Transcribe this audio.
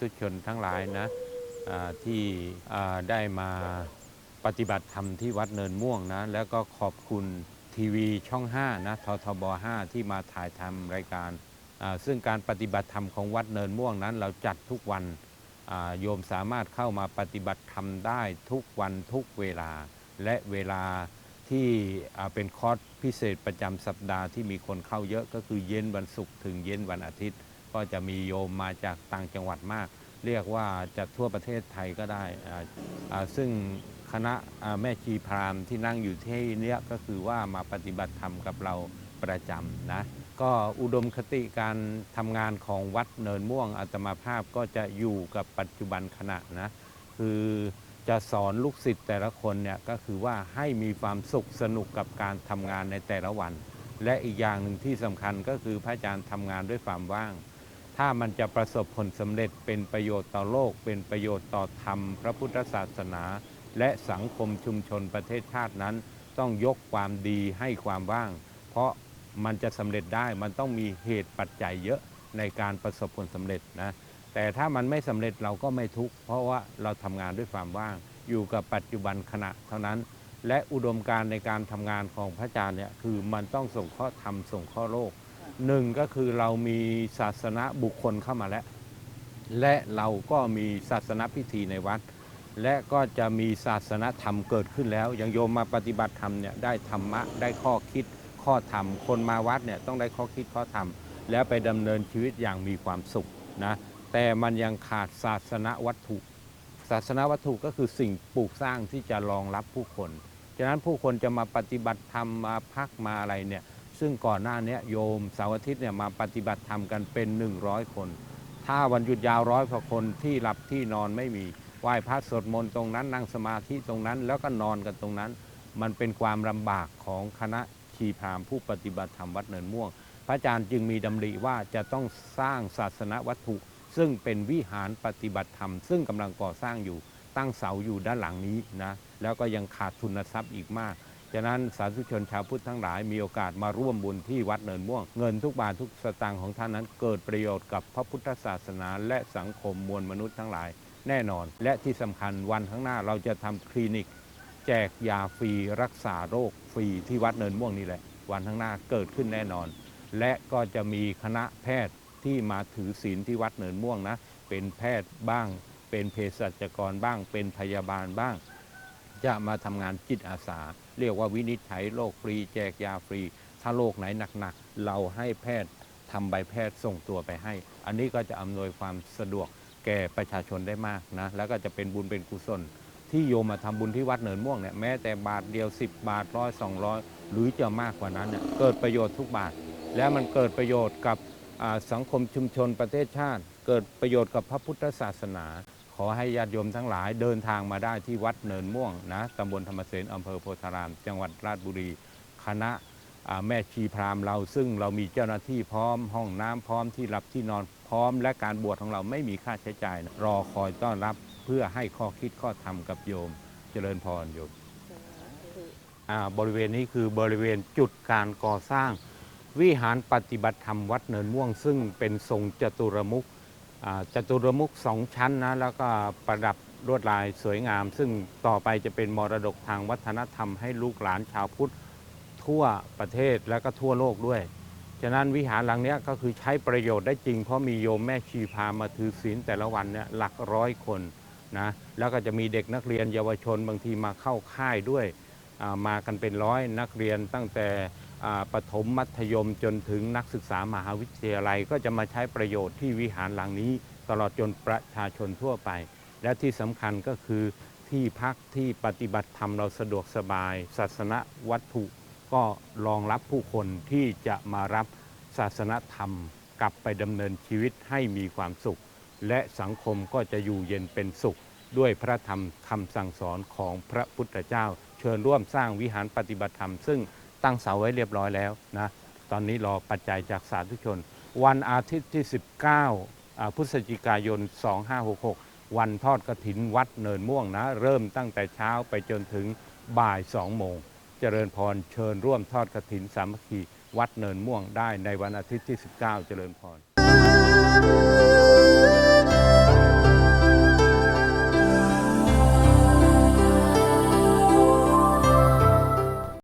ธุชนทั้งหลายนะที่ได้มาปฏิบัติธรรมที่วัดเนินม่วงนะ แล้วก็ขอบคุณทีวีช่อง 5 นะททบ 5 ที่มาถ่ายทำรายการ ซึ่งการปฏิบัติธรรมของวัดเนินม่วงนั้น เราจัดทุกวันโยมสามารถเข้ามาปฏิบัติธรรมได้ทุกวันทุกเวลา และเวลาที่เป็นคอร์สพิเศษประจำสัปดาห์ที่มีคนเข้าเยอะก็คือเย็นวันศุกร์ถึงเย็นวันอาทิตย์ ก็จะมีโยมมาจากต่างจังหวัดมาก เรียกว่าจะทั่วประเทศไทยก็ได้ ซึ่งคณะแม่ชีพราหมณ์ที่นั่งอยู่ที่นี้ก็คือว่ามาปฏิบัติธรรมกับเราประจำนะก็อุดมคติการทำงานของวัดเนินม่วงอาตมาภาพก็จะอยู่กับปัจจุบันขณะนะคือจะสอนลูกศิษย์แต่ละคนเนี่ยก็คือว่าให้มีความสุขสนุกกับการทำงานในแต่ละวัน และอีกอย่างหนึ่งที่สำคัญก็คือพระอาจารย์ทำงานด้วยความว่าง ถ้ามันจะประสบผลสำเร็จเป็นประโยชน์ต่อโลก เป็นประโยชน์ต่อธรรม พระพุทธศาสนา และสังคมชุมชนประเทศชาตินั้น ต้องยกความดีให้ความว่าง เพราะมันจะสำเร็จได้มันต้องมีเหตุปัจจัยเยอะในการประสบผลสำเร็จนะแต่ถ้ามันไม่สำเร็จเราก็ไม่ทุกข์เพราะว่าเราทำงานด้วยความว่าง อยู่กับปัจจุบันขณะเท่านั้น และอุดมการณ์ในการทำงานของพระอาจารย์เนี่ยคือมันต้องส่งข้อธรรมส่งข้อโลก หนึ่งก็คือเรามีศาสนาบุคคลเข้ามาแล้ว และเราก็มีศาสนาพิธีในวัด และก็จะมีศาสนาธรรมเกิดขึ้นแล้ว อย่างโยมมาปฏิบัติธรรมเนี่ยได้ธรรมะได้ข้อคิดข้อธรรม คนมาวัดเนี่ยต้องได้ข้อคิดข้อธรรม แล้วไปดำเนินชีวิตอย่างมีความสุขนะแต่มันยังขาดศาสนาวัตถุ ศาสนาวัตถุก็คือสิ่งปลูกสร้างที่จะรองรับผู้คนฉะนั้นผู้คนจะมาปฏิบัติธรรมมาพักมาอะไรเนี่ย ซึ่งก่อนหน้านี้โยมเสาร์อาทิตย์เนี่ยมาปฏิบัติธรรมกันเป็น 100 คน ถ้าวันหยุดยาวร้อยกว่าคนที่หลับที่นอนไม่มีไหว้พระสวดมนต์ตรงนั้นนั่งสมาธิตรงนั้น แล้วก็นอนกันตรงนั้น มันเป็นความลำบากของคณะชีพราหมณ์ผู้ปฏิบัติธรรมวัดเนินม่วง พระอาจารย์จึงมีดำริว่าจะต้องสร้างศาสนวัตถุ ซึ่งเป็นวิหารปฏิบัติธรรม ซึ่งกำลังก่อสร้างอยู่ตั้งเสาอยู่ด้านหลังนี้นะแล้วก็ยังขาดทุนทรัพย์อีกมาก ฉะนั้นสาธุชนชาวพุทธทั้งหลายมีโอกาสมาร่วมบุญที่วัดเนินม่วง เงินทุกบาททุกสตางค์ของท่านนั้น เกิดประโยชน์กับพระพุทธศาสนาและสังคมมวลมนุษย์ทั้งหลาย แน่นอน และที่สำคัญวันข้างหน้าเราจะทำคลินิก แจกยาฟรีรักษาโรคฟรีที่วัดเนินม่วงนี่แหละ วันข้างหน้าเกิดขึ้นแน่นอน และก็จะมีคณะแพทย์ที่มาถือศีลที่วัดเนินม่วงนะ เป็นแพทย์บ้าง เป็นเภสัชกรบ้าง เป็นพยาบาลบ้าง จะมาทำงานจิตอาสา เรียกว่าวินิจฉัยโรคฟรีแจกยาฟรี ถ้าโรคไหนหนักๆ เราให้แพทย์ทำใบแพทย์ส่งตัวไปให้ อันนี้ก็จะอำนวยความสะดวกแก่ประชาชนได้มากนะ แล้วก็จะเป็นบุญเป็นกุศล ที่โยมมาทำบุญที่วัดเนินม่วงเนี่ยแม้แต่บาทเดียว 10 บาทร้อยสองร้อยหรือจะมากกว่านั้นเนี่ยเกิดประโยชน์ทุกบาท และมันเกิดประโยชน์กับสังคมชุมชนประเทศชาติ เกิดประโยชน์กับพระพุทธศาสนา ขอให้ญาติโยมทั้งหลายเดินทางมาได้ที่วัดเนินม่วงนะตำบลธรรมเสนอำเภอโพธาราม จังหวัดราชบุรี คณะอ่าแม่ชีพราหมณ์เราซึ่งเรามีเจ้าหน้าที่พร้อม ห้องน้ำพร้อมที่รับที่นอนพร้อม และการบวชของเราไม่มีค่าใช้จ่ายนะรอคอยต้อนรับเพื่อให้ข้อคิดข้อธรรมกับโยม เจริญพรโยมอ่าบริเวณนี้คือบริเวณจุดการก่อสร้าง วิหารปฏิบัติธรรมวัดเนินม่วง ซึ่งเป็นทรงจตุรมุขอ่า จตุรมุขสองชั้นนะแล้วก็ประดับลวดลายสวยงาม ซึ่งต่อไปจะเป็นมรดกทางวัฒนธรรมให้ลูกหลานชาวพุทธทั่วประเทศและก็ทั่วโลกด้วย ฉะนั้นวิหารหลังนี้ก็คือใช้ประโยชน์ได้จริง เพราะมีโยมแม่ชีพามาถือศีลแต่ละวันเนี่ยหลักร้อยคนนะแล้วก็จะมีเด็กนักเรียนเยาวชนบางทีมาเข้าค่ายด้วยมากันเป็นร้อยนักเรียนตั้งแต่ ประถมมัธยมจนถึงนักศึกษามหาวิทยาลัย ก็จะมาใช้ประโยชน์ที่วิหารหลังนี้ ตลอดจนประชาชนทั่วไป และที่สำคัญก็คือที่พักที่ปฏิบัติธรรมเราสะดวกสบาย ศาสนวัตถุ ก็รองรับผู้คนที่จะมารับศาสนธรรม กลับไปดำเนินชีวิตให้มีความสุข และสังคมก็จะอยู่เย็นเป็นสุข ด้วยพระธรรมคำสั่งสอนของพระพุทธเจ้า เชิญร่วมสร้างวิหารปฏิบัติธรรม ซึ่ง ตั้งเสาไว้เรียบร้อยแล้วนะตอนนี้รอปัจจัยจากสาธุชน วันอาทิตย์ที่ 19อ่าพฤศจิกายน 2566 วันทอดกระถินวัดเนินม่วงนะ เริ่มตั้งแต่เช้าไปจนถึงบ่าย2โมง เจริญพรเชิญร่วมทอดกระถินสามัคคีวัดเนินม่วงได้ในวันอาทิตย์ที่ 19 เจริญพร